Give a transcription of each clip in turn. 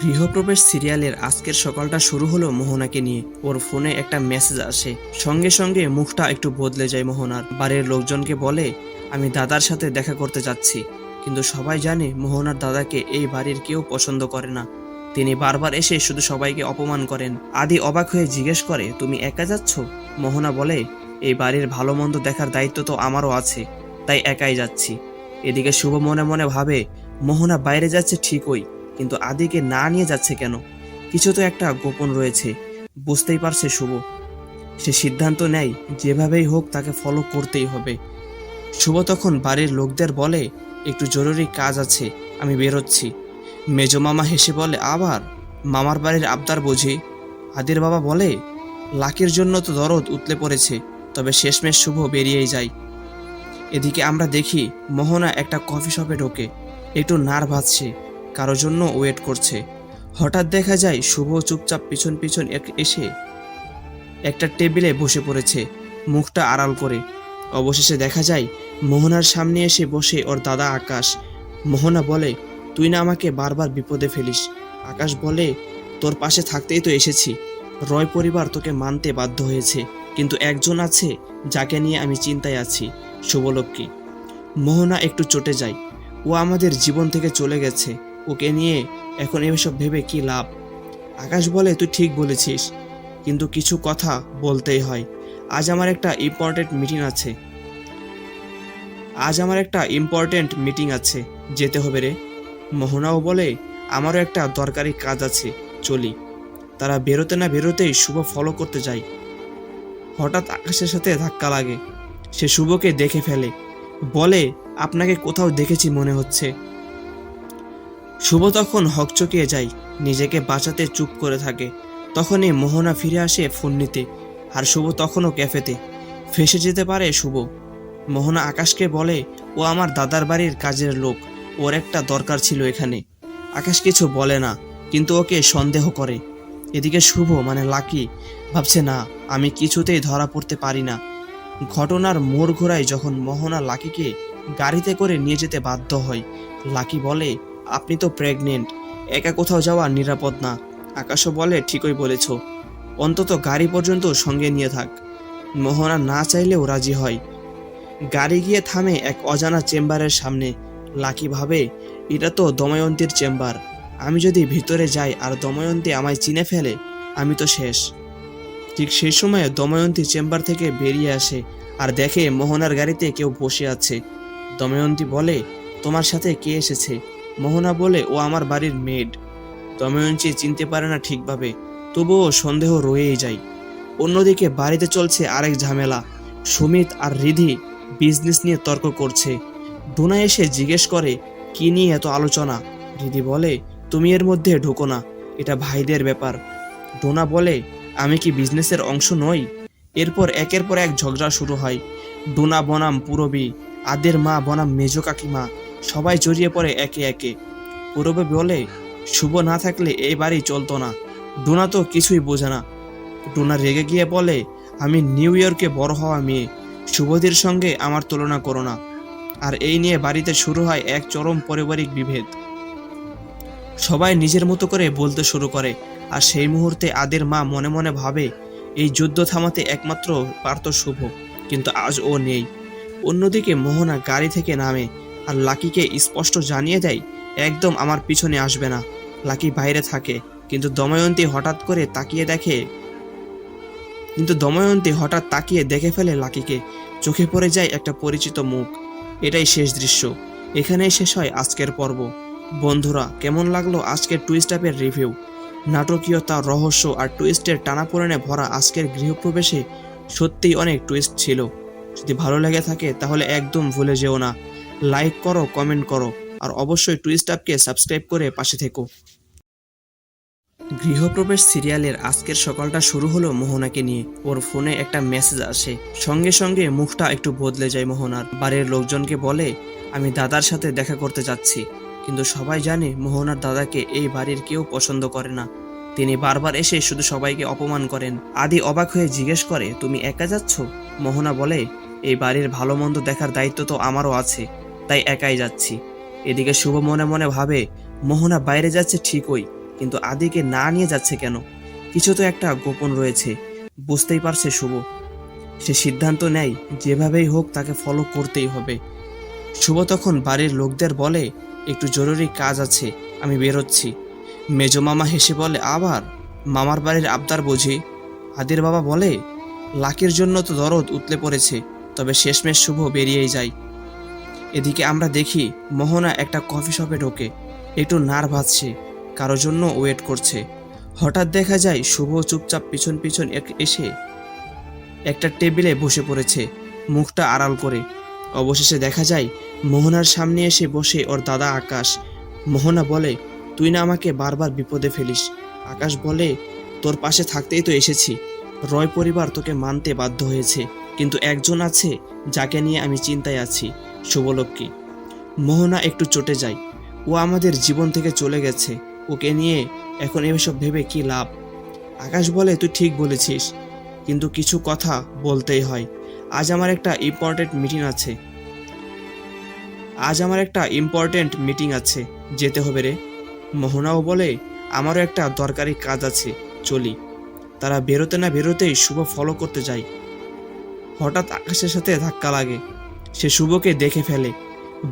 গৃহপ্রবেশ সিরিয়ালের আজকের সকালটা শুরু হলো মোহনাকে নিয়ে। ওর ফোনে একটা মেসেজ আসে। সঙ্গে সঙ্গে মুখটা একটু বদলে যায় মোহনার। বাড়ির লোকজনকে বলে, আমি দাদার সাথে দেখা করতে যাচ্ছি। কিন্তু সবাই জানে মোহনার দাদাকে এই বাড়ির কেউ পছন্দ করে না। তিনি বারবার এসে শুধু সবাইকে অপমান করেন। আদি অবাক হয়ে জিজ্ঞেস করে, তুমি একা যাচ্ছ? মোহনা বলে, এই বাড়ির ভালো মন্দ দেখার দায়িত্ব তো আমারও আছে, তাই একাই যাচ্ছি। এদিকে শুভ মনে মনে ভাবে, মোহনা বাইরে যাচ্ছে ঠিকই কিন্তু আদিকে না নিয়ে যাচ্ছে কেন? কিছু তো একটা গোপন রয়েছে। বুঝতেই পারছে শুভ। সে সিদ্ধান্ত নেয়, যেভাবেই হোক তাকে ফলো করতেই হবে। শুভ তখন বাড়ির লোকদের বলে, একটু জরুরি কাজ আছে, আমি বেরোচ্ছি। মেজো মামা হেসে বলে, আবার? মামার বাড়ির আবদার বুঝি। আদির বাবা বলে, লাকির জন্য তো দরদ উতলে পড়েছে, তবে শেষমেশ শুভ বেরিয়েই যায়। এদিকে আমরা দেখি, মোহনা একটা কফি শপে ঢোকে। একটু নার ভাজছে কারোর জন্য ওয়েট করছে। হঠাৎ দেখা যায় শুভ চুপচাপ পিছন পিছন এক- এসে একটা টেবিলে বসে পড়েছে, মুখটা আড়াল করে। অবশেষে দেখা যায়, মোহনার সামনে এসে বসে ওর দাদা আকাশ। মোহনা বলে, তুই না আমাকে বারবার বিপদে ফেলিস। আকাশ বলে, তোর পাশে থাকতেই তো এসেছি। রয় পরিবার তোকে মানতে বাধ্য হয়েছে, কিন্তু একজন আছে যাকে নিয়ে আমি চিন্তায় আছি, শুভলক্ষ্মী। মোহনা একটু চটে যায়, ও আমাদের জীবন থেকে চলে গেছে। ওকে নিয়ে এখন এসব ভেবে কি লাভ? আকাশ বলে, তুই ঠিক বলেছিস। কিন্তু কিছু কথা বলতেই হয়। আজ আমার একটা ইম্পর্টেন্ট মিটিং আছে। আজ আমার একটা ইম্পর্টেন্ট মিটিং আছে। যেতে হবে রে। মোহনাও বলে, আমারও একটা দরকারি কাজ আছে। চলি। তারা বেরোতে না বেরোতেই শুভ ফলো করতে যায়। হঠাৎ আকাশের সাথে ধাক্কা লাগে। সে শুভকে দেখে ফেলে। বলে, আপনাকে কোথাও দেখেছি মনে হচ্ছে। শুভ তখন হকচকিয়ে যায়, নিজেকে বাঁচাতে চুপ করে থাকে। তখনই মোহনা ফিরে আসে ফোন নিতে আর শুভ তখনও ক্যাফেতে। ফেসে যেতে পারে শুভ। মোহনা আকাশকে বলে, ও আমার দাদার বাড়ির কাজের লোক, ওর একটা দরকার ছিল এখানে। আকাশ কিছু বলে না, কিন্তু ওকে সন্দেহ করে। এদিকে শুভ মানে লাকি, ভাবছে, না, আমি কিছুতেই ধরা পড়তে পারি না। ঘটনার মোড় ঘোরায় যখন মোহনা লাকিকে গাড়িতে করে নিয়ে যেতে বাধ্য হয়, লাকি বলে আপনি তো প্রেগনেন্ট একা কোথাও যাওয়া নিরাপদ না। আকাশও বলে, ঠিকই বলেছ। অন্তত গাড়ি পর্যন্ত সঙ্গে নিয়ে থাক। মোহনা না চাইলেও রাজি হয়। গাড়ি গিয়ে থামে এক অজানা চেম্বারের সামনে। লাকি ভাবে, এটা তো দময়ন্তীর চেম্বার। আমি যদি ভিতরে যাই আর দময়ন্তী আমায় চিনে ফেলে, আমি তো শেষ। ঠিক সেই সময় দময়ন্তী চেম্বার থেকে বেরিয়ে আসে আর দেখে মোহনার গাড়িতে কেউ বসে আছে। দময়ন্তী বলে, তোমার সাথে কে এসেছে? মোহনা বলে, ও আমার বাড়ির মেড। দময়ন্তী চিনতে পারে না ঠিকভাবে, তবুও সন্দেহ রয়েই যায়। অন্যদিকে বাড়িতে চলছে আরেক ঝামেলা। সুমিত আর রিধি বিজনেস নিয়ে তর্ক করছে। ডোনা এসে জিজ্ঞেস করে, কি নিয়ে এত আলোচনা? রিধি বলে, তুমি এর মধ্যে ঢুকো না, এটা ভাইদের ব্যাপার। ডোনা বলে, আমি কি বিজনেসের অংশ নই? এরপর একের পর এক ঝগড়া শুরু হয়। ডোনা বনাম পুরবী, আদের মা বনাম মেজো কাকিমা সবাই জড়িয়ে পড়ে একে একে। পুরবী বলে, শুভ না থাকলে এই বাড়ি চলতো না। ডোনা তো কিছুই বোঝে না। ডোনা রেগে গিয়ে বলে, আমি নিউ ইয়র্কে বড় হওয়া মেয়ে। শুভদের সঙ্গে আমার তুলনা করো না। আর এই নিয়ে বাড়িতে শুরু হয় এক চরম পারিবারিক বিভেদ। সবাই নিজের মতো করে বলতে শুরু করে, আর সেই মুহূর্তে আদের মা মনে মনে ভাবে, এই যুদ্ধ থামাতে একমাত্র পারত শুভ, কিন্তু আজ ও নেই। অন্যদিকে মোহনা গাড়ি থেকে নামে আর লাকিকে স্পষ্ট জানিয়ে দেয়, একদম আমার পিছনে আসবে না। লাকি বাইরে থাকে, কিন্তু দময়ন্তী হঠাৎ করে তাকিয়ে দেখে কিন্তু দময়ন্তী হঠাৎ তাকিয়ে দেখে ফেলে লাকিকে। চোখে পড়ে যায় একটা পরিচিত মুখ। এটাই শেষ দৃশ্য। এখানেই শেষ হয় আজকের পর্ব। বন্ধুরা, কেমন লাগল আজকের টুইস্ট অ্যাপের রিভিউ নাটকীয়তা, রহস্য আর টুইস্টের টানাপোড়েনে ভরা আজকের গৃহপ্রবেশে সত্যিই অনেক টুইস্ট ছিল। যদি ভালো লেগে থাকে তাহলে একদম ভুলে যেও না। লাইক করো কমেন্ট করো, আর অবশ্যই টুইস্ট অ্যাপকে সাবস্ক্রাইব করে পাশে থেকো। গৃহপ্রবেশ সিরিয়ালের আজকের সকালটা শুরু হলো মোহনাকে নিয়ে। ওর ফোনে একটা মেসেজ আসে। সঙ্গে সঙ্গে মুখটা একটু বদলে যায় মোহনার। বাড়ির লোকজনকে বলে, আমি দাদার সাথে দেখা করতে যাচ্ছি। কিন্তু সবাই জানে মোহনার দাদাকে এই বাড়ির কেউ পছন্দ করে না। তিনি বারবার এসে শুধু সবাইকে অপমান করেন। আদি অবাক হয়ে জিজ্ঞেস করে, তুমি একা যাচ্ছ? মোহনা বলে, এই বাড়ির ভালো মন্দ দেখার দায়িত্ব তো আমারও আছে। তাই একাই যাচ্ছি। এদিকে শুভ মনে মনে ভাবে, মোহনা বাইরে যাচ্ছে ঠিকই, কিন্তু আদিকে না নিয়ে যাচ্ছে কেন? কিছু তো একটা গোপন রয়েছে, বুঝতেই পারছে শুভ। সে সিদ্ধান্ত নেয়, যেভাবেই হোক তাকে ফলো করতেই হবে। শুভ তখন বাড়ির লোকদের বলে, একটু জরুরি কাজ আছে, আমি বেরোচ্ছি। মেজো মামা হেসে বলে, আবার? মামার বাড়ির আবদার বুঝি। আদির বাবা বলে, লাকির জন্য তো দরদ উতলে পড়েছে, তবে শেষমেশ শুভ বেরিয়েই যায়। এদিকে আমরা দেখি মোহনা একটা কফি শপে ঢোকে। একটু নার ভাজছে কারোর জন্য ওয়েট করছে। হঠাৎ দেখা যায় শুভ চুপচাপ পিছন পিছন এক- এসে একটা টেবিলে বসে পড়েছে, মুখটা আড়াল করে। অবশেষে দেখা যায় মোহনার সামনে এসে বসে ওর দাদা আকাশ। মোহনা বলে, তুই না আমাকে বারবার বিপদে ফেলিস। আকাশ বলে, তোর পাশে থাকতেই তো এসেছি। রয় পরিবার তোকে মানতে বাধ্য হয়েছে, কিন্তু একজন আছে যাকে নিয়ে আমি চিন্তায় আছি। শুভলক্ষ্মী, মোহনা একটু চটে যায়। ও আমাদের জীবন থেকে চলে গেছে। ওকে নিয়ে এখন এসব ভেবে কি লাভ? আকাশ বলে, তুই ঠিক বলেছিস। কিন্তু কিছু কথা বলতেই হয়। আজ আমার একটা ইম্পর্টেন্ট মিটিং আছে। আজ আমার একটা ইম্পর্টেন্ট মিটিং আছে। যেতে হবে রে। মোহনাও বলে, আমারও একটা দরকারি কাজ আছে। চলি। তারা বেরোতে না বেরোতেই শুভ ফলো করতে যায়। হঠাৎ আকাশের সাথে ধাক্কা লাগে। সে শুভকে দেখে ফেলে।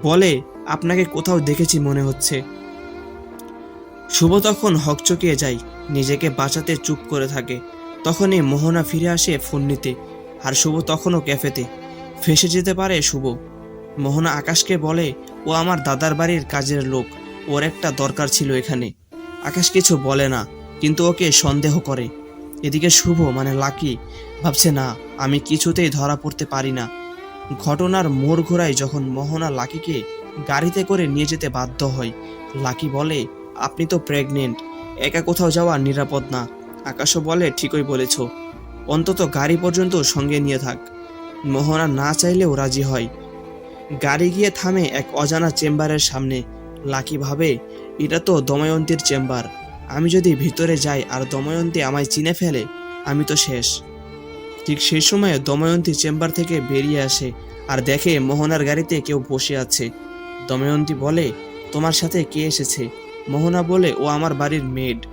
বলে, আপনাকে কোথাও দেখেছি মনে হচ্ছে। শুভ তখন হকচকিয়ে যায়, নিজেকে বাঁচাতে চুপ করে থাকে। তখনই মোহনা ফিরে আসে ফোন নিতে, আর শুভ তখনও ক্যাফেতে। ফেসে যেতে পারে শুভ। মোহনা আকাশকে বলে, ও আমার দাদার বাড়ির কাজের লোক, ওর একটা দরকার ছিল এখানে। আকাশ কিছু বলে না, কিন্তু ওকে সন্দেহ করে। এদিকে শুভ মানে লাকি, ভাবছে না, আমি কিছুতেই ধরা পড়তে পারি না। ঘটনার মোড় ঘোরায় যখন মোহনা লাকিকে গাড়িতে করে নিয়ে যেতে বাধ্য হয়, লাকি বলে, আপনি তো প্রেগনেন্ট, একা কোথাও যাওয়া নিরাপদ না। আকাশও বলে, ঠিকই বলেছ, অন্তত গাড়ি পর্যন্ত সঙ্গে নিয়ে থাক। মোহনা না চাইলেও রাজি হয়। গাড়ি গিয়ে থামে এক অজানা চেম্বারের সামনে। লাকি ভাবে, এটা তো দময়ন্তীর চেম্বার, আমি যদি ভিতরে যাই আর দময়ন্তী আমায় চিনে ফেলে, আমি তো শেষ। ঠিক সেই সময় দময়ন্তী চেম্বার থেকে বেরিয়ে আসে আর দেখে মোহনার গাড়িতে কেউ বসে আছে। দময়ন্তী বলে, তোমার সাথে কে এসেছে? মোহনা বলে, ও আমার বাড়ির মেড।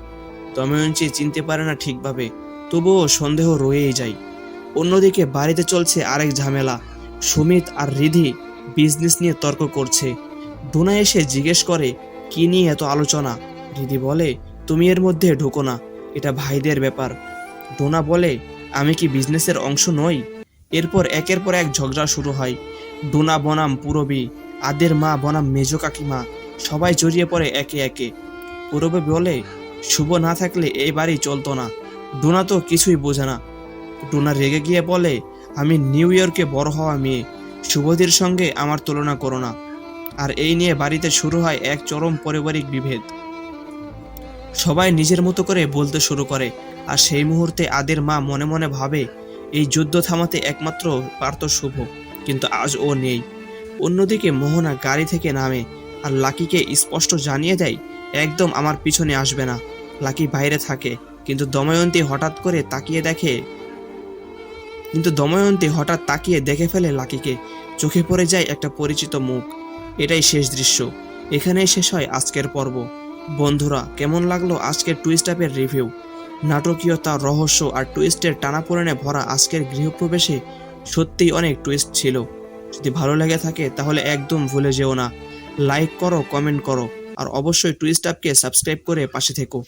দময়ন্তী চিনতে পারে না ঠিকভাবে, তবুও সন্দেহ রয়েই যায়। অন্যদিকে বাড়িতে চলছে আরেক ঝামেলা। সুমিত আর রিধি বিজনেস নিয়ে তর্ক করছে। ডোনা এসে জিজ্ঞেস করে, কি নিয়ে এত আলোচনা? রিধি বলে, তুমি এর মধ্যে ঢুকো না, এটা ভাইদের ব্যাপার। ডোনা বলে আমি কি বিজনেসের অংশ নই? এরপর একের পর এক ঝগড়া শুরু হয়। ডোনা বনাম পুরবী, আদের মা বনাম মেজো কাকিমা, সবাই জড়িয়ে পড়ে একে একে। পুরবী বলে, শুভ না থাকলে এই বাড়ি চলতো না। ডোনা তো কিছুই বোঝে না। ডোনা রেগে গিয়ে বলে, আমি নিউ ইয়র্কে বড় হওয়া মেয়ে। শুভদের সঙ্গে আমার তুলনা করো না। আর এই নিয়ে বাড়িতে শুরু হয় এক চরম পারিবারিক বিভেদ। সবাই নিজের মতো করে বলতে শুরু করে। আর সেই মুহূর্তে আদের মা মনে মনে ভাবে, এই যুদ্ধ থামাতে একমাত্র পারত শুভ, কিন্তু আজ ও নেই। অন্যদিকে মোহনা গাড়ি থেকে নামে আর লাকিকে স্পষ্ট জানিয়ে দেয়, একদম আমার পিছনে আসবে না। লাকি বাইরে থাকে, কিন্তু দময়ন্তী হঠাৎ করে তাকিয়ে দেখে, কিন্তু দময়ন্তী হঠাৎ তাকিয়ে দেখে ফেলে লাকিকে। চোখে পড়ে যায় একটা পরিচিত মুখ। এটাই শেষ দৃশ্য। এখানেই শেষ হয় আজকের পর্ব। বন্ধুরা, কেমন লাগল আজকের টুইস্ট অ্যাপের রিভিউ নাটকীয়তা, রহস্য আর টুইস্টের টানাপোড়েনে ভরা আজকের গৃহপ্রবেশে সত্যিই অনেক টুইস্ট ছিল। যদি ভালো লেগে থাকে, তাহলে একদম ভুলে যেও না। লাইক করো কমেন্ট করো, আর অবশ্যই টুইস্ট অ্যাপকে সাবস্ক্রাইব করে পাশে থেকো।